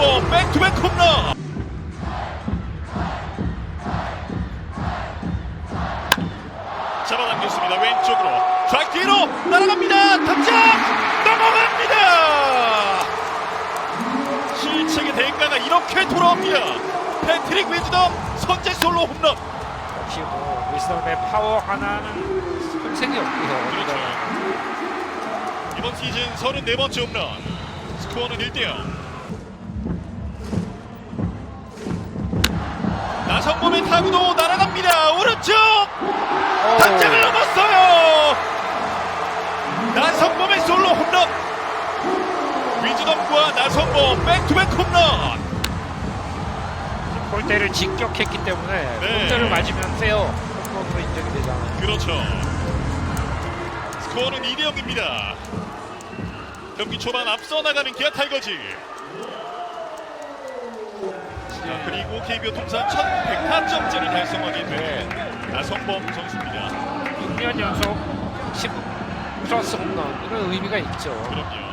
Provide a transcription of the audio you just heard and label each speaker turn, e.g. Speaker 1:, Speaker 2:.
Speaker 1: 나성범 백투백 홈런. 잡아당겼습니다. 왼쪽으로 좌익 뒤로 날아갑니다. 탑장 넘어갑니다. 실책의 대가가 이렇게 돌아옵니다. 패트릭 위즈덤 선제 솔로 홈런.
Speaker 2: 역시 뭐 윌슨의 파워 하나는 손색이 없고요.
Speaker 1: 그렇죠. 이번 시즌 34번째 홈런. 스코어는 1대0. 나성범의 타구도 날아갑니다. 오른쪽 단장을 넘었어요. 나성범의 솔로 홈런. 위즈덤과 나성범 백투백 홈런.
Speaker 2: 골대를 직격했기 때문에
Speaker 1: 네.
Speaker 2: 골대를 맞으면 세요. 홈런으로 인정이 되잖아요.
Speaker 1: 그렇죠. 스코어는 2대 0입니다. 경기 초반 앞서 나가는 기아 타이거즈. 자, 그리고 KBO 통산 1,100타점째를 달성하게 된 나성범 선수입니다.
Speaker 2: 6년 연속 10 플러스 홈런 이런 의미가 있죠.
Speaker 1: 그럼요.